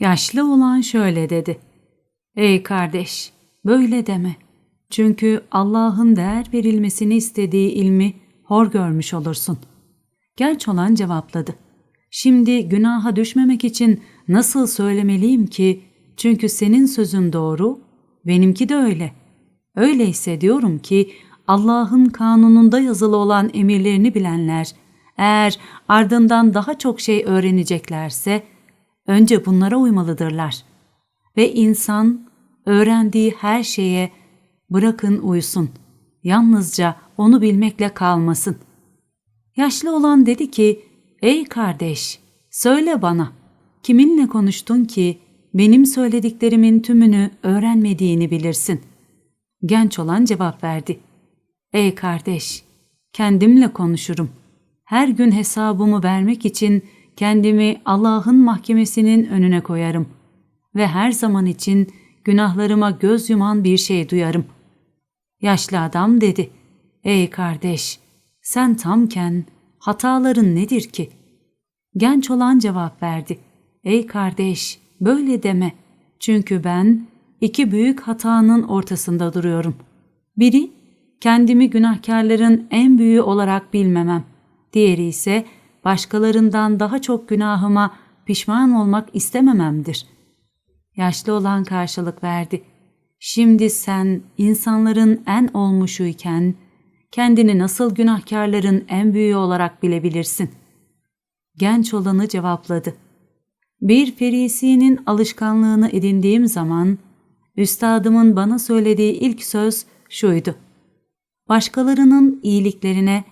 Yaşlı olan şöyle dedi. Ey kardeş, böyle deme. Çünkü Allah'ın değer verilmesini istediği ilmi hor görmüş olursun. Genç olan cevapladı. Şimdi günaha düşmemek için nasıl söylemeliyim ki? Çünkü senin sözün doğru, benimki de öyle. Öyleyse diyorum ki Allah'ın kanununda yazılı olan emirlerini bilenler, eğer ardından daha çok şey öğreneceklerse, önce bunlara uymalıdırlar. Ve insan öğrendiği her şeye bırakın uysun. Yalnızca onu bilmekle kalmasın. Yaşlı olan dedi ki, ey kardeş, söyle bana, kiminle konuştun ki benim söylediklerimin tümünü öğrenmediğini bilirsin. Genç olan cevap verdi. Ey kardeş, kendimle konuşurum. Her gün hesabımı vermek için kendimi Allah'ın mahkemesinin önüne koyarım ve her zaman için günahlarıma göz yuman bir şey duyarım. Yaşlı adam dedi, Ey kardeş, sen tamken hataların nedir ki? Genç olan cevap verdi, Ey kardeş, böyle deme. Çünkü ben iki büyük hatanın ortasında duruyorum. Biri, kendimi günahkarların en büyüğü olarak bilmemem. Diğeri ise başkalarından daha çok günahıma pişman olmak istemememdir. Yaşlı olan karşılık verdi. Şimdi sen insanların en olmuşuyken kendini nasıl günahkarların en büyüğü olarak bilebilirsin? Genç olanı cevapladı. Bir ferisinin alışkanlığını edindiğim zaman üstadımın bana söylediği ilk söz şuydu. Başkalarının iyiliklerine,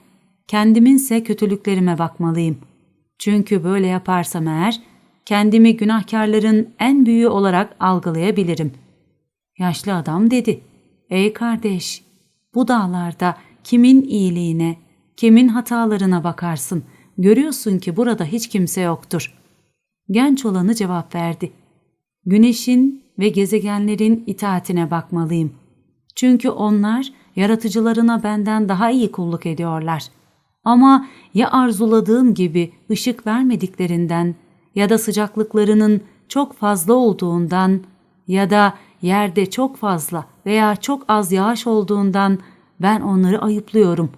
kendiminse kötülüklerime bakmalıyım. Çünkü böyle yaparsam eğer kendimi günahkarların en büyüğü olarak algılayabilirim. Yaşlı adam dedi, Ey kardeş, bu dağlarda kimin iyiliğine, kimin hatalarına bakarsın, görüyorsun ki burada hiç kimse yoktur. Genç olanı cevap verdi. Güneşin ve gezegenlerin itaatine bakmalıyım. Çünkü onlar yaratıcılarına benden daha iyi kulluk ediyorlar. Ama ya arzuladığım gibi ışık vermediklerinden ya da sıcaklıklarının çok fazla olduğundan ya da yerde çok fazla veya çok az yağış olduğundan ben onları ayıplıyorum.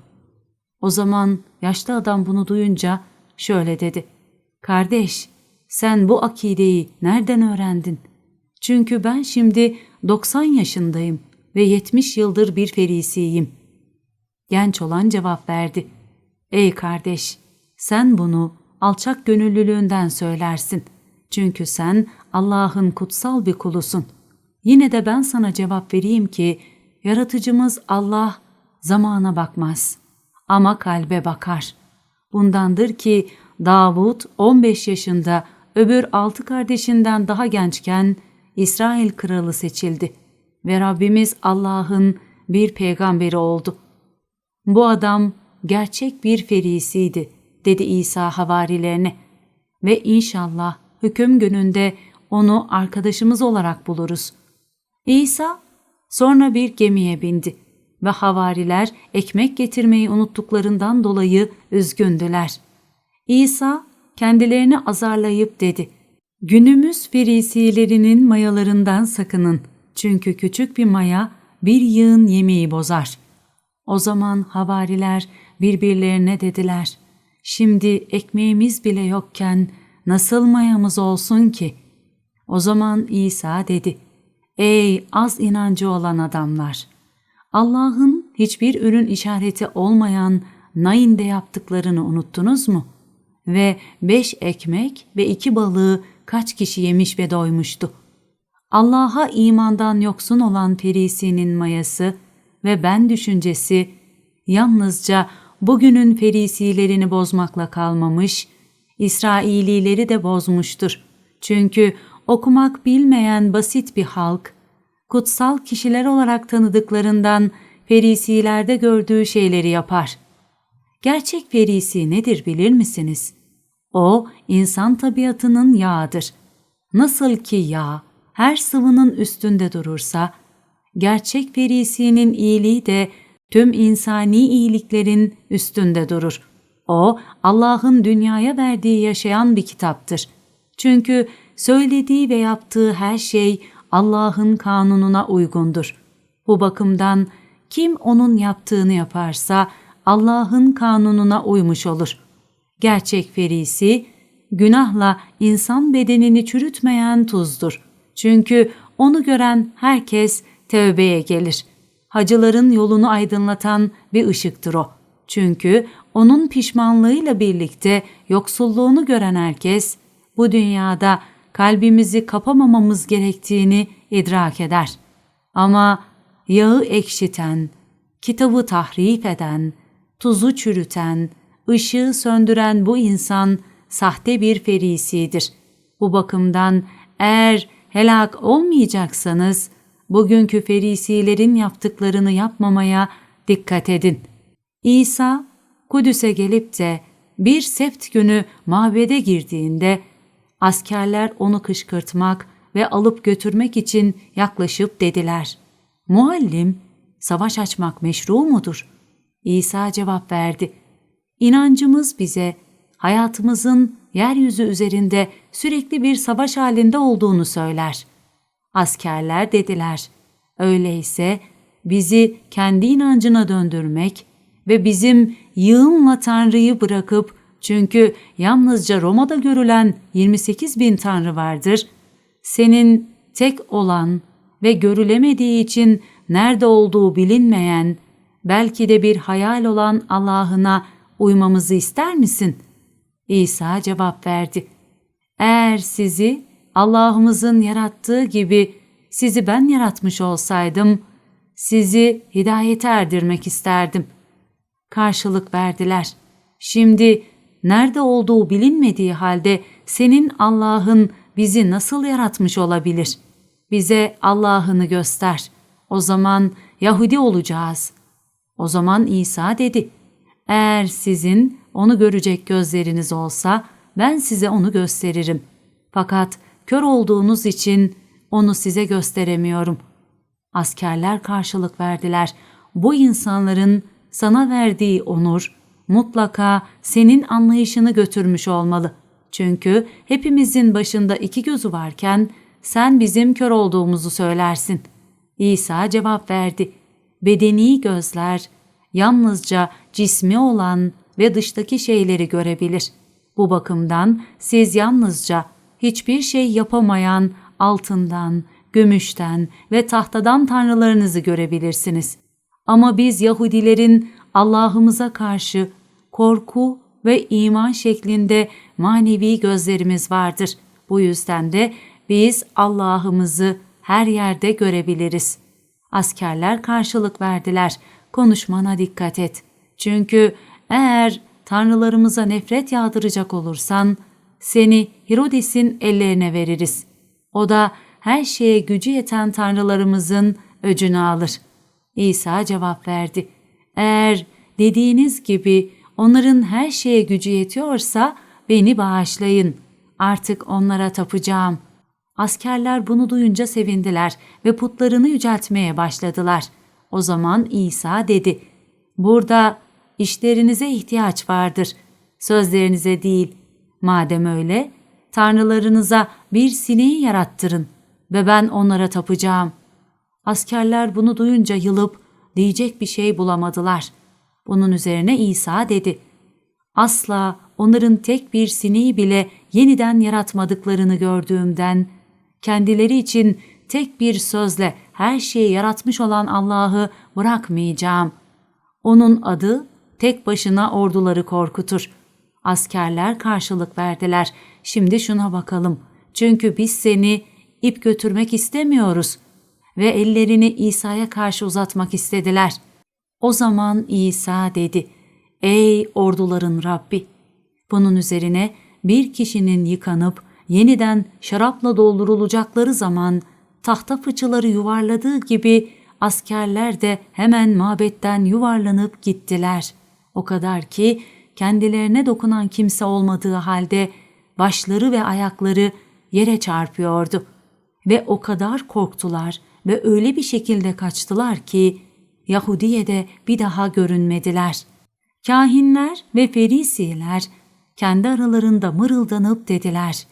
O zaman yaşlı adam bunu duyunca şöyle dedi. Kardeş, sen bu akideyi nereden öğrendin? Çünkü ben şimdi 90 yaşındayım ve 70 yıldır bir ferisiyim. Genç olan cevap verdi. Ey kardeş, sen bunu alçak gönüllülüğünden söylersin. Çünkü sen Allah'ın kutsal bir kulusun. Yine de ben sana cevap vereyim ki, yaratıcımız Allah zamana bakmaz ama kalbe bakar. Bundandır ki Davud 15 yaşında öbür altı kardeşinden daha gençken İsrail kralı seçildi ve Rabbimiz Allah'ın bir peygamberi oldu. Bu adam gerçek bir ferisiydi, dedi İsa havarilerine. Ve inşallah hüküm gününde onu arkadaşımız olarak buluruz. İsa sonra bir gemiye bindi ve havariler ekmek getirmeyi unuttuklarından dolayı üzgündüler. İsa kendilerini azarlayıp dedi, Günümüz ferisilerinin mayalarından sakının. Çünkü küçük bir maya bir yığın yemeği bozar. O zaman havariler birbirlerine dediler. Şimdi ekmeğimiz bile yokken nasıl mayamız olsun ki? O zaman İsa dedi. Ey az inancı olan adamlar! Allah'ın hiçbir ürün işareti olmayan Nain'de yaptıklarını unuttunuz mu? Ve beş ekmek ve iki balığı kaç kişi yemiş ve doymuştu? Allah'a imandan yoksun olan ferisinin mayası ve ben düşüncesi yalnızca bugünün ferisilerini bozmakla kalmamış, İsrailileri de bozmuştur. Çünkü okumak bilmeyen basit bir halk, kutsal kişiler olarak tanıdıklarından ferisilerde gördüğü şeyleri yapar. Gerçek ferisi nedir bilir misiniz? O, insan tabiatının yağıdır. Nasıl ki yağ, her sıvının üstünde durursa, gerçek ferisinin iyiliği de tüm insani iyiliklerin üstünde durur. O, Allah'ın dünyaya verdiği yaşayan bir kitaptır. Çünkü söylediği ve yaptığı her şey Allah'ın kanununa uygundur. Bu bakımdan kim onun yaptığını yaparsa Allah'ın kanununa uymuş olur. Gerçek ferisi, günahla insan bedenini çürütmeyen tuzdur. Çünkü onu gören herkes tövbeye gelir. Hacıların yolunu aydınlatan bir ışıktır o. Çünkü onun pişmanlığıyla birlikte yoksulluğunu gören herkes bu dünyada kalbimizi kapamamamız gerektiğini idrak eder. Ama yağı ekşiten, kitabı tahrif eden, tuzu çürüten, ışığı söndüren bu insan sahte bir ferisidir. Bu bakımdan eğer helak olmayacaksanız bugünkü ferisilerin yaptıklarını yapmamaya dikkat edin. İsa Kudüs'e gelip de bir seft günü mabede girdiğinde askerler onu kışkırtmak ve alıp götürmek için yaklaşıp dediler. Muallim, savaş açmak meşru mudur? İsa cevap verdi. İnancımız bize hayatımızın yeryüzü üzerinde sürekli bir savaş halinde olduğunu söyler. Askerler dediler. Öyleyse bizi kendi inancına döndürmek ve bizim yığınla Tanrı'yı bırakıp çünkü yalnızca Roma'da görülen 28 bin Tanrı vardır. Senin tek olan ve görülemediği için nerede olduğu bilinmeyen, belki de bir hayal olan Allah'ına uymamızı ister misin? İsa cevap verdi. Eğer sizi Allah'ımızın yarattığı gibi sizi ben yaratmış olsaydım, sizi hidayete erdirmek isterdim. Karşılık verdiler. Şimdi nerede olduğu bilinmediği halde senin Allah'ın bizi nasıl yaratmış olabilir? Bize Allah'ını göster. O zaman Yahudi olacağız. O zaman İsa dedi, eğer sizin onu görecek gözleriniz olsa ben size onu gösteririm. Fakat kör olduğunuz için onu size gösteremiyorum. Askerler karşılık verdiler. Bu insanların sana verdiği onur mutlaka senin anlayışını götürmüş olmalı. Çünkü hepimizin başında iki gözü varken sen bizim kör olduğumuzu söylersin. İsa cevap verdi. Bedeni gözler yalnızca cismi olan ve dıştaki şeyleri görebilir. Bu bakımdan siz yalnızca hiçbir şey yapamayan altından, gümüşten ve tahtadan tanrılarınızı görebilirsiniz. Ama biz Yahudilerin Allah'ımıza karşı korku ve iman şeklinde manevi gözlerimiz vardır. Bu yüzden de biz Allah'ımızı her yerde görebiliriz. Askerler karşılık verdiler. Konuşmana dikkat et. Çünkü eğer tanrılarımıza nefret yağdıracak olursan seni Herodes'in ellerine veririz. O da her şeye gücü yeten tanrılarımızın öcünü alır. İsa cevap verdi. Eğer dediğiniz gibi onların her şeye gücü yetiyorsa beni bağışlayın. Artık onlara tapacağım. Askerler bunu duyunca sevindiler ve putlarını yüceltmeye başladılar. O zaman İsa dedi, Burada işlerinize ihtiyaç vardır, sözlerinize değil. Madem öyle, tanrılarınıza bir sineği yarattırın ve ben onlara tapacağım. Askerler bunu duyunca yılıp diyecek bir şey bulamadılar. Bunun üzerine İsa dedi, Asla onların tek bir sineği bile yeniden yaratmadıklarını gördüğümden, kendileri için tek bir sözle her şeyi yaratmış olan Allah'ı bırakmayacağım. Onun adı tek başına orduları korkutur. Askerler karşılık verdiler. Şimdi şuna bakalım. Çünkü biz seni ip götürmek istemiyoruz. Ve ellerini İsa'ya karşı uzatmak istediler. O zaman İsa dedi, Ey orduların Rabbi! Bunun üzerine bir kişinin yıkanıp yeniden şarapla doldurulacakları zaman tahta fıçıları yuvarladığı gibi askerler de hemen mabetten yuvarlanıp gittiler. O kadar ki kendilerine dokunan kimse olmadığı halde başları ve ayakları yere çarpıyordu. Ve o kadar korktular ve öyle bir şekilde kaçtılar ki Yahudiye'de bir daha görünmediler. Kahinler ve ferisiler kendi aralarında mırıldanıp dediler.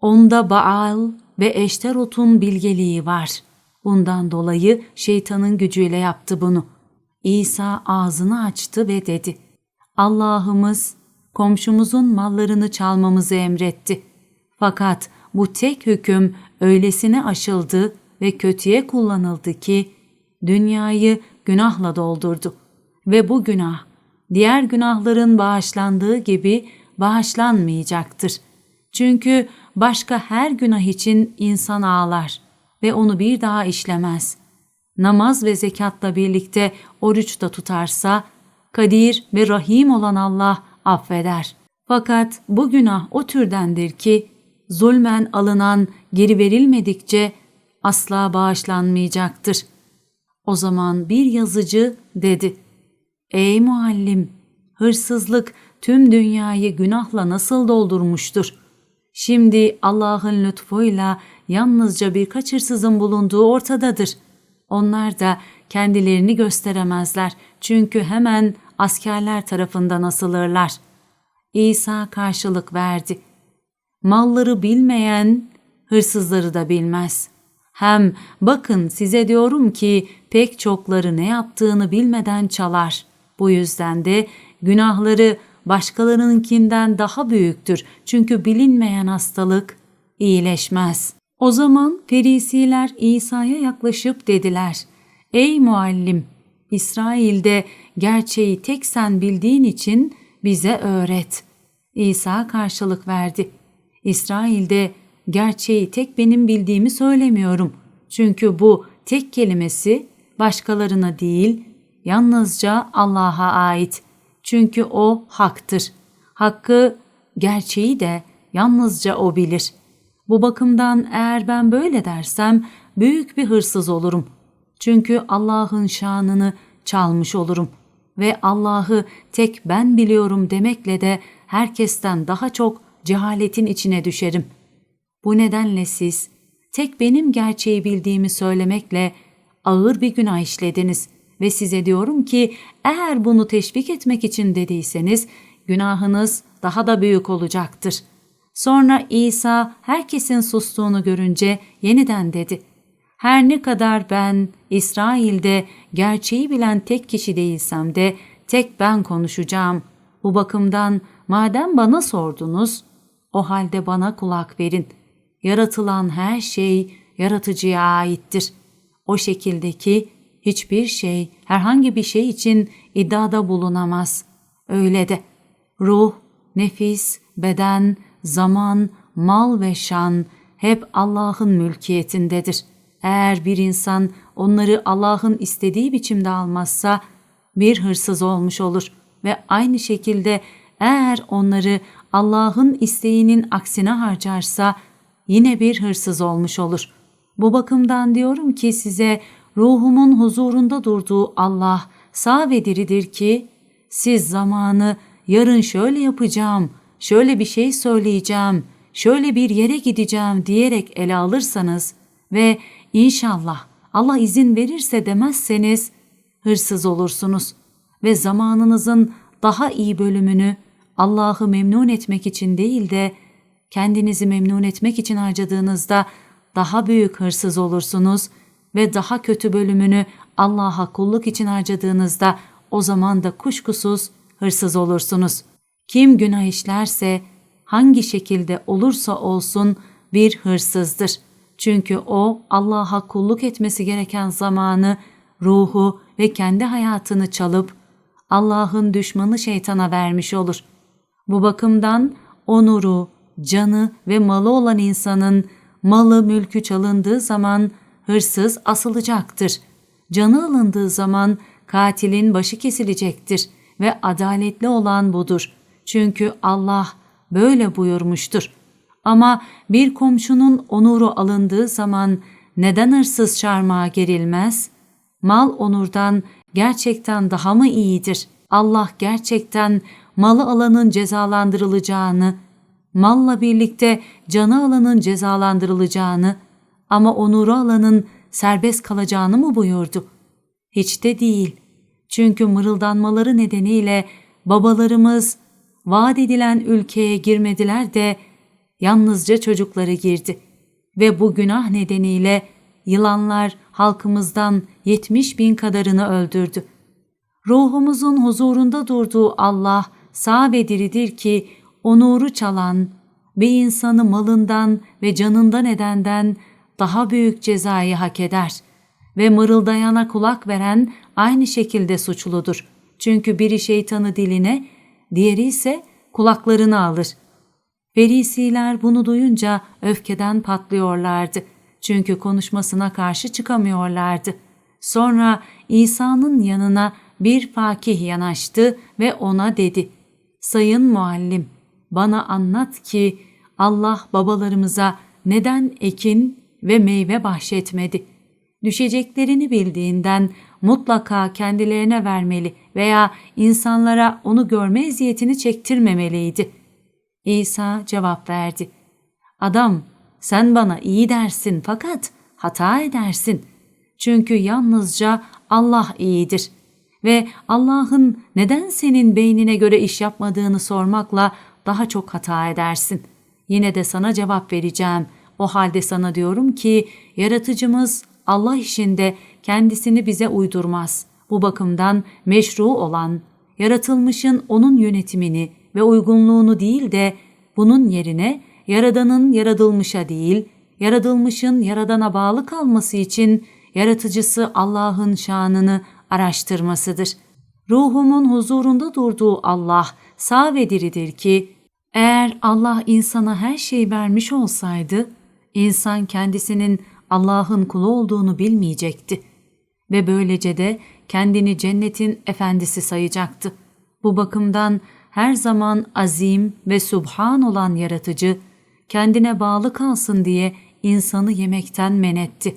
Onda Baal ve Eşterot'un bilgeliği var. Bundan dolayı şeytanın gücüyle yaptı bunu. İsa ağzını açtı ve dedi. Allah'ımız komşumuzun mallarını çalmamızı emretti. Fakat bu tek hüküm öylesine aşıldı ve kötüye kullanıldı ki dünyayı günahla doldurdu. Ve bu günah diğer günahların bağışlandığı gibi bağışlanmayacaktır. Çünkü başka her günah için insan ağlar ve onu bir daha işlemez. Namaz ve zekatla birlikte oruç da tutarsa, kadir ve rahim olan Allah affeder. Fakat bu günah o türdendir ki, zulmen alınan geri verilmedikçe asla bağışlanmayacaktır. O zaman bir yazıcı dedi, Ey muallim, hırsızlık tüm dünyayı günahla nasıl doldurmuştur? Şimdi Allah'ın lütfuyla yalnızca birkaç hırsızın bulunduğu ortadadır. Onlar da kendilerini gösteremezler çünkü hemen askerler tarafından asılırlar. İsa karşılık verdi. Malları bilmeyen hırsızları da bilmez. Hem bakın size diyorum ki pek çokları ne yaptığını bilmeden çalar. Bu yüzden de günahları başkalarınınkinden daha büyüktür. Çünkü bilinmeyen hastalık iyileşmez. O zaman Ferisiler İsa'ya yaklaşıp dediler. Ey muallim! İsrail'de gerçeği tek sen bildiğin için bize öğret. İsa karşılık verdi. İsrail'de gerçeği tek benim bildiğimi söylemiyorum. Çünkü bu tek kelimesi başkalarına değil, yalnızca Allah'a ait. Çünkü o haktır. Hakkı, gerçeği de yalnızca o bilir. Bu bakımdan eğer ben böyle dersem büyük bir hırsız olurum. Çünkü Allah'ın şanını çalmış olurum ve Allah'ı tek ben biliyorum demekle de herkesten daha çok cehaletin içine düşerim. Bu nedenle siz tek benim gerçeği bildiğimi söylemekle ağır bir günah işlediniz ve size diyorum ki eğer bunu teşvik etmek için dediyseniz günahınız daha da büyük olacaktır. Sonra İsa herkesin sustuğunu görünce yeniden dedi. Her ne kadar ben İsrail'de gerçeği bilen tek kişi değilsem de tek ben konuşacağım. Bu bakımdan madem bana sordunuz, o halde bana kulak verin. Yaratılan her şey yaratıcıya aittir. O şekildeki hiçbir şey herhangi bir şey için iddiada bulunamaz. Öyle de ruh, nefis, beden, zaman, mal ve şan hep Allah'ın mülkiyetindedir. Eğer bir insan onları Allah'ın istediği biçimde almazsa bir hırsız olmuş olur ve aynı şekilde eğer onları Allah'ın isteğinin aksine harcarsa yine bir hırsız olmuş olur. Bu bakımdan diyorum ki size ruhumun huzurunda durduğu Allah sağ ve diridir ki siz zamanı yarın şöyle yapacağım, şöyle bir şey söyleyeceğim, şöyle bir yere gideceğim diyerek ele alırsanız ve inşallah Allah izin verirse demezseniz hırsız olursunuz ve zamanınızın daha iyi bölümünü Allah'ı memnun etmek için değil de kendinizi memnun etmek için harcadığınızda daha büyük hırsız olursunuz ve daha kötü bölümünü Allah'a kulluk için harcadığınızda o zaman da kuşkusuz hırsız olursunuz. Kim günah işlerse hangi şekilde olursa olsun bir hırsızdır. Çünkü o Allah'a kulluk etmesi gereken zamanı, ruhu ve kendi hayatını çalıp Allah'ın düşmanı şeytana vermiş olur. Bu bakımdan onuru, canı ve malı olan insanın malı mülkü çalındığı zaman hırsız asılacaktır. Canı alındığı zaman katilin başı kesilecektir ve adaletli olan budur. Çünkü Allah böyle buyurmuştur. Ama bir komşunun onuru alındığı zaman neden hırsız çarmıha gerilmez? Mal onurdan gerçekten daha mı iyidir? Allah gerçekten malı alanın cezalandırılacağını, malla birlikte canı alanın cezalandırılacağını ama onuru alanın serbest kalacağını mı buyurdu? Hiç de değil. Çünkü mırıldanmaları nedeniyle babalarımız vaat edilen ülkeye girmediler de yalnızca çocukları girdi. Ve bu günah nedeniyle yılanlar halkımızdan 70 bin kadarını öldürdü. Ruhumuzun huzurunda durduğu Allah sağ ve diridir ki o nuru çalan bir insanı malından ve canından edenden daha büyük cezayı hak eder ve mırıldayana kulak veren aynı şekilde suçludur. Çünkü biri şeytanı diline, diğeri ise kulaklarını alır. Verisiler bunu duyunca öfkeden patlıyorlardı. Çünkü konuşmasına karşı çıkamıyorlardı. Sonra İsa'nın yanına bir fakih yanaştı ve ona dedi. Sayın muallim, bana anlat ki Allah babalarımıza neden ekin ve meyve bahşetmedi? Düşeceklerini bildiğinden mutlaka kendilerine vermeli veya insanlara onu görme eziyetini çektirmemeliydi. İsa cevap verdi. Adam, sen bana iyi dersin fakat hata edersin. Çünkü yalnızca Allah iyidir. Ve Allah'ın neden senin beynine göre iş yapmadığını sormakla daha çok hata edersin. Yine de sana cevap vereceğim. O halde sana diyorum ki yaratıcımız Allah işinde kendisini bize uydurmaz. Bu bakımdan meşru olan, yaratılmışın onun yönetimini ve uygunluğunu değil de bunun yerine yaradanın yaratılmışa değil, yaratılmışın yaradana bağlı kalması için yaratıcısı Allah'ın şanını araştırmasıdır. Ruhumun huzurunda durduğu Allah sağ ve diridir ki, eğer Allah insana her şeyi vermiş olsaydı, insan kendisinin Allah'ın kulu olduğunu bilmeyecekti ve böylece de kendini cennetin efendisi sayacaktı. Bu bakımdan her zaman azim ve subhan olan yaratıcı, kendine bağlı kalsın diye insanı yemekten men etti.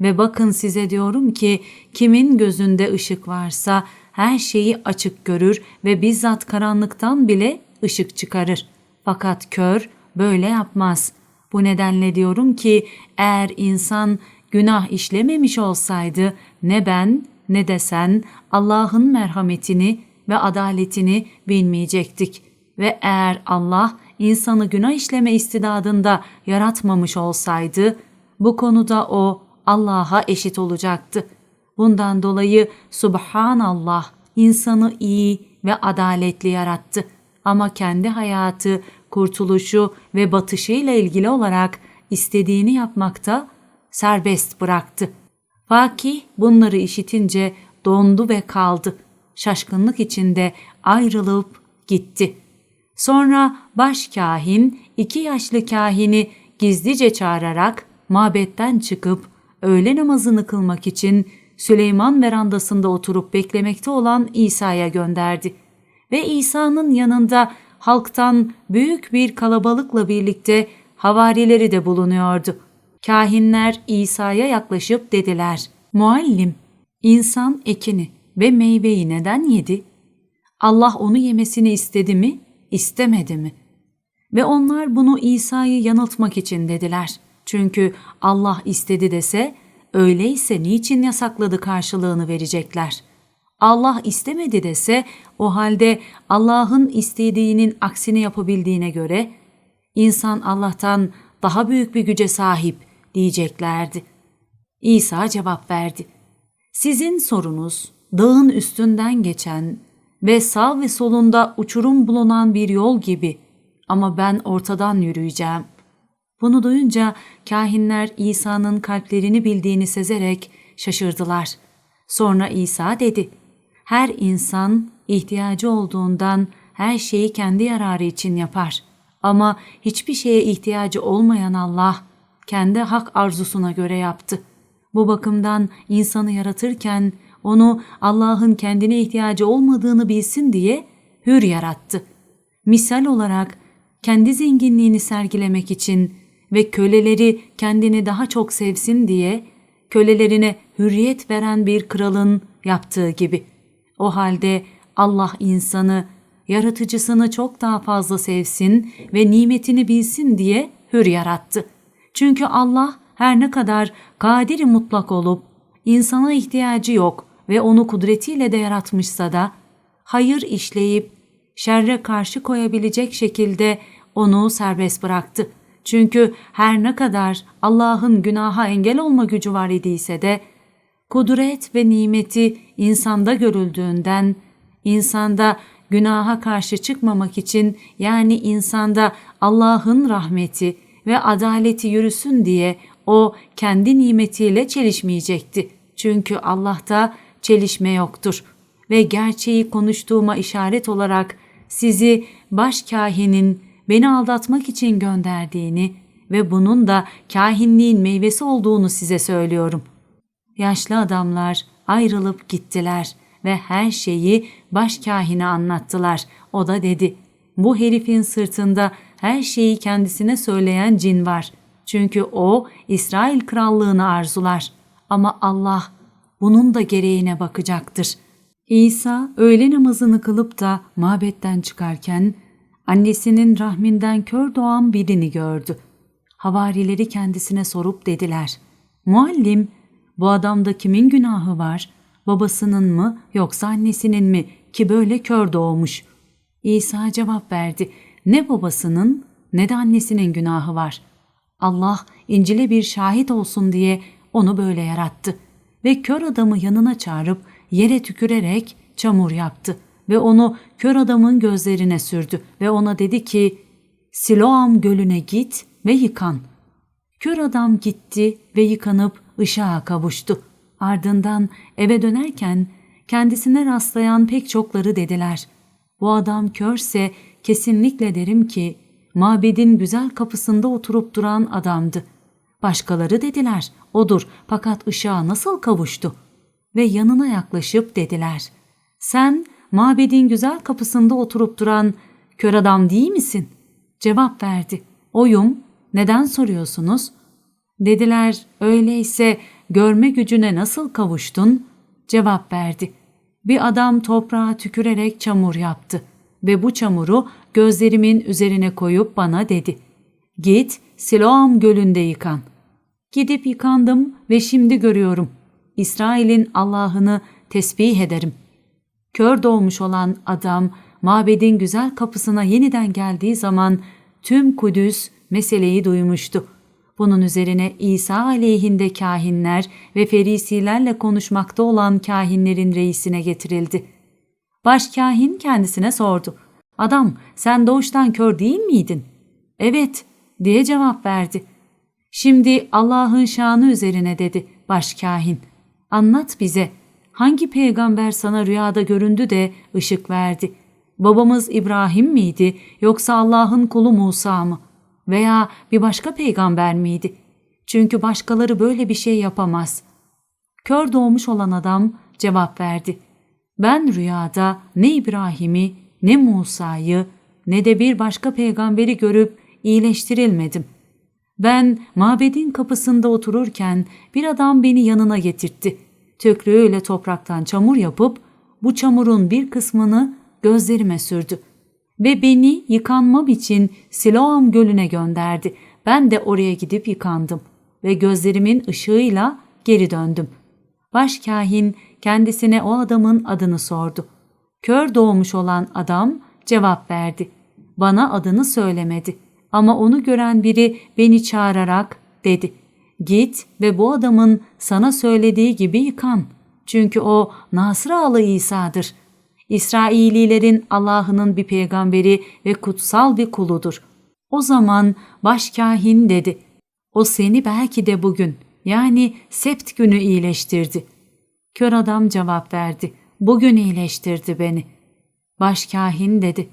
Ve bakın size diyorum ki kimin gözünde ışık varsa her şeyi açık görür ve bizzat karanlıktan bile ışık çıkarır. Fakat kör böyle yapmaz. Bu nedenle diyorum ki eğer insan günah işlememiş olsaydı ne ben ne de sen Allah'ın merhametini ve adaletini bilmeyecektik. Ve eğer Allah insanı günah işleme istidadında yaratmamış olsaydı bu konuda o Allah'a eşit olacaktı. Bundan dolayı Subhanallah insanı iyi ve adaletli yarattı. Ama kendi hayatı, kurtuluşu ve batışıyla ilgili olarak istediğini yapmakta serbest bıraktı. Fakih bunları işitince dondu ve kaldı. Şaşkınlık içinde ayrılıp gitti. Sonra baş kahin iki yaşlı kahini gizlice çağırarak mabetten çıkıp öğle namazını kılmak için Süleyman verandasında oturup beklemekte olan İsa'ya gönderdi. Ve İsa'nın yanında halktan büyük bir kalabalıkla birlikte havarileri de bulunuyordu. Kahinler İsa'ya yaklaşıp dediler, Muallim, insan ekini ve meyveyi neden yedi? Allah onu yemesini istedi mi, istemedi mi? Ve onlar bunu İsa'yı yanıltmak için dediler. Çünkü Allah istedi dese, öyleyse niçin yasakladı karşılığını verecekler. Allah istemedi dese, o halde Allah'ın istediğinin aksini yapabildiğine göre, insan Allah'tan daha büyük bir güce sahip diyeceklerdi. İsa cevap verdi. Sizin sorunuz dağın üstünden geçen ve sağ ve solunda uçurum bulunan bir yol gibi ama ben ortadan yürüyeceğim. Bunu duyunca kahinler İsa'nın kalplerini bildiğini sezerek şaşırdılar. Sonra İsa dedi, her insan ihtiyacı olduğundan her şeyi kendi yararı için yapar. Ama hiçbir şeye ihtiyacı olmayan Allah kendi hak arzusuna göre yaptı. Bu bakımdan insanı yaratırken onu Allah'ın kendine ihtiyacı olmadığını bilsin diye hür yarattı. Misal olarak kendi zenginliğini sergilemek için ve köleleri kendini daha çok sevsin diye kölelerine hürriyet veren bir kralın yaptığı gibi. O halde Allah insanı, yaratıcısını çok daha fazla sevsin ve nimetini bilsin diye hür yarattı. Çünkü Allah her ne kadar kadiri mutlak olup insana ihtiyacı yok ve onu kudretiyle de yaratmışsa da hayır işleyip şerre karşı koyabilecek şekilde onu serbest bıraktı. Çünkü her ne kadar Allah'ın günaha engel olma gücü var idiyse de kudret ve nimeti insanda görüldüğünden insanda günaha karşı çıkmamak için yani insanda Allah'ın rahmeti ve adaleti yürüsün diye o kendi nimetiyle çelişmeyecekti. Çünkü Allah'ta çelişme yoktur ve gerçeği konuştuğuma işaret olarak sizi baş kahinin beni aldatmak için gönderdiğini ve bunun da kahinliğin meyvesi olduğunu size söylüyorum. Yaşlı adamlar ayrılıp gittiler ve her şeyi baş kahine anlattılar. O da dedi, bu herifin sırtında her şeyi kendisine söyleyen cin var. Çünkü o İsrail krallığını arzular. Ama Allah bunun da gereğine bakacaktır. İsa öğle namazını kılıp da mabetten çıkarken annesinin rahminden kör doğan birini gördü. Havarileri kendisine sorup dediler. Muallim, bu adamda kimin günahı var? Babasının mı yoksa annesinin mi ki böyle kör doğmuş? İsa cevap verdi. Ne babasının ne de annesinin günahı var. Allah İncil'e bir şahit olsun diye onu böyle yarattı. Ve kör adamı yanına çağırıp yere tükürerek çamur yaptı ve onu kör adamın gözlerine sürdü ve ona dedi ki Siloam gölüne git ve yıkan. Kör adam gitti ve yıkanıp ışığa kavuştu. Ardından eve dönerken kendisine rastlayan pek çokları dediler. Bu adam körse kesinlikle derim ki mabedin güzel kapısında oturup duran adamdı. Başkaları dediler odur fakat ışığa nasıl kavuştu? Ve yanına yaklaşıp dediler. Sen mabedin güzel kapısında oturup duran kör adam değil misin? Cevap verdi. Oyum. Neden soruyorsunuz? Dediler öyleyse görme gücüne nasıl kavuştun? Cevap verdi. Bir adam toprağa tükürerek çamur yaptı ve bu çamuru gözlerimin üzerine koyup bana dedi. Git Siloam gölünde yıkan. Gidip yıkandım ve şimdi görüyorum. İsrail'in Allah'ını tesbih ederim. Kör doğmuş olan adam mabedin güzel kapısına yeniden geldiği zaman tüm Kudüs meseleyi duymuştu. Bunun üzerine İsa aleyhinde kahinler ve ferisilerle konuşmakta olan kahinlerin reisine getirildi. Başkahin kendisine sordu. Adam sen doğuştan kör değil miydin? Evet diye cevap verdi. Şimdi Allah'ın şanı üzerine dedi başkahin. Anlat bize hangi peygamber sana rüyada göründü de ışık verdi? Babamız İbrahim miydi yoksa Allah'ın kulu Musa mı? Veya bir başka peygamber miydi? Çünkü başkaları böyle bir şey yapamaz. Kör doğmuş olan adam cevap verdi. Ben rüyada ne İbrahim'i ne Musa'yı ne de bir başka peygamberi görüp iyileştirilmedim. Ben mabedin kapısında otururken bir adam beni yanına getirtti. Tökrüğüyle topraktan çamur yapıp bu çamurun bir kısmını gözlerime sürdü. Ve beni yıkanmam için Siloam gölüne gönderdi. Ben de oraya gidip yıkandım ve gözlerimin ışığıyla geri döndüm. Başkahin kendisine o adamın adını sordu. Kör doğmuş olan adam cevap verdi. Bana adını söylemedi ama onu gören biri beni çağırarak dedi. Git ve bu adamın sana söylediği gibi yıkan. Çünkü o Nasıralı İsa'dır. İsraililerin Allah'ının bir peygamberi ve kutsal bir kuludur. O zaman başkahin dedi. O seni belki de bugün yani sept günü iyileştirdi. Kör adam cevap verdi. Bugün iyileştirdi beni. Başkahin dedi.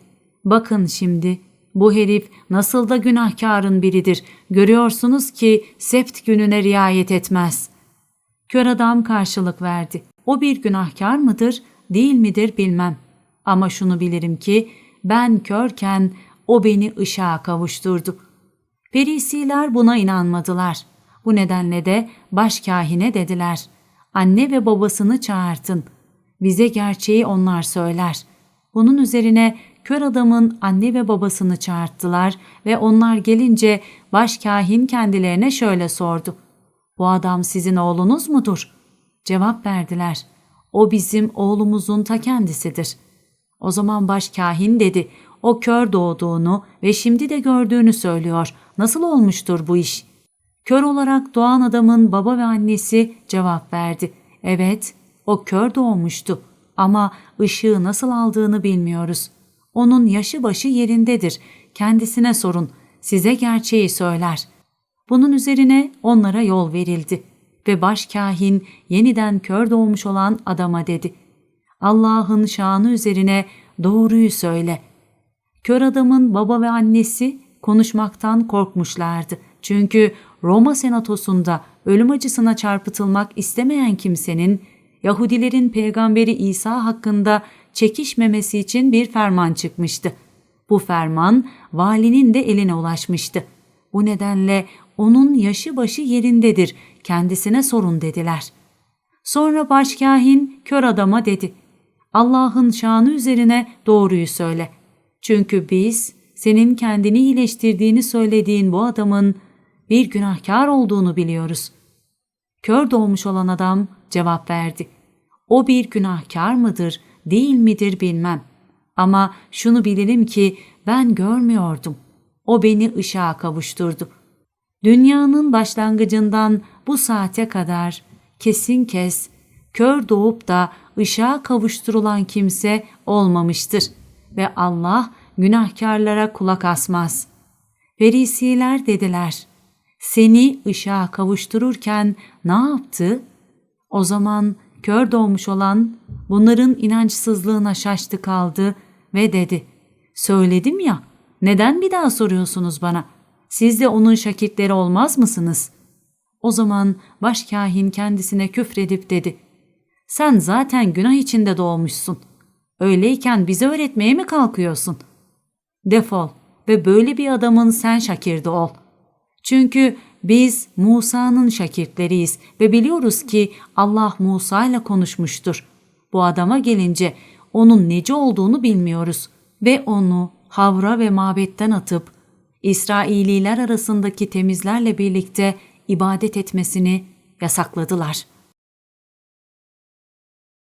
Bakın şimdi bu herif nasıl da günahkarın biridir. Görüyorsunuz ki sept gününe riayet etmez. Kör adam karşılık verdi. O bir günahkar mıdır, değil midir bilmem. Ama şunu bilirim ki ben körken o beni ışığa kavuşturdu. Perisiler buna inanmadılar. Bu nedenle de başkahine dediler. Anne ve babasını çağırtın. Bize gerçeği onlar söyler. Bunun üzerine kör adamın anne ve babasını çağırttılar ve onlar gelince başkahin kendilerine şöyle sordu. Bu adam sizin oğlunuz mudur? Cevap verdiler. O bizim oğlumuzun ta kendisidir. O zaman başkahin dedi. O kör doğduğunu ve şimdi de gördüğünü söylüyor. Nasıl olmuştur bu iş? Kör olarak doğan adamın baba ve annesi cevap verdi. Evet, o kör doğmuştu ama ışığı nasıl aldığını bilmiyoruz. Onun yaşı başı yerindedir. Kendisine sorun. Size gerçeği söyler. Bunun üzerine onlara yol verildi ve başkahin yeniden kör doğmuş olan adama dedi. Allah'ın şanı üzerine doğruyu söyle. Kör adamın baba ve annesi konuşmaktan korkmuşlardı. Çünkü Roma senatosunda ölüm acısına çarpıtılmak istemeyen kimsenin Yahudilerin peygamberi İsa hakkında çekişmemesi için bir ferman çıkmıştı. Bu ferman valinin de eline ulaşmıştı. Bu nedenle onun yaşı başı yerindedir, kendisine sorun dediler. Sonra başkahin kör adama dedi, Allah'ın şanı üzerine doğruyu söyle. Çünkü biz senin kendini iyileştirdiğini söylediğin bu adamın bir günahkar olduğunu biliyoruz. Kör doğmuş olan adam cevap verdi. O bir günahkar mıdır, değil midir bilmem. Ama şunu bilelim ki ben görmüyordum. O beni ışığa kavuşturdu. Dünyanın başlangıcından bu saate kadar kesin kes kör doğup da ışığa kavuşturulan kimse olmamıştır ve Allah günahkarlara kulak asmaz. Verisiler dediler, seni ışığa kavuştururken ne yaptı? O zaman kör doğmuş olan bunların inançsızlığına şaştı kaldı ve dedi, söyledim ya, neden bir daha soruyorsunuz bana? Siz de onun şakitleri olmaz mısınız? O zaman başkahin kendisine küfredip dedi, sen zaten günah içinde doğmuşsun. Öyleyken bize öğretmeye mi kalkıyorsun? Defol ve böyle bir adamın sen şakirdi ol. Çünkü biz Musa'nın şakirtleriyiz ve biliyoruz ki Allah Musa ile konuşmuştur. Bu adama gelince onun neci olduğunu bilmiyoruz ve onu havra ve mabetten atıp İsraililer arasındaki temizlerle birlikte ibadet etmesini yasakladılar.''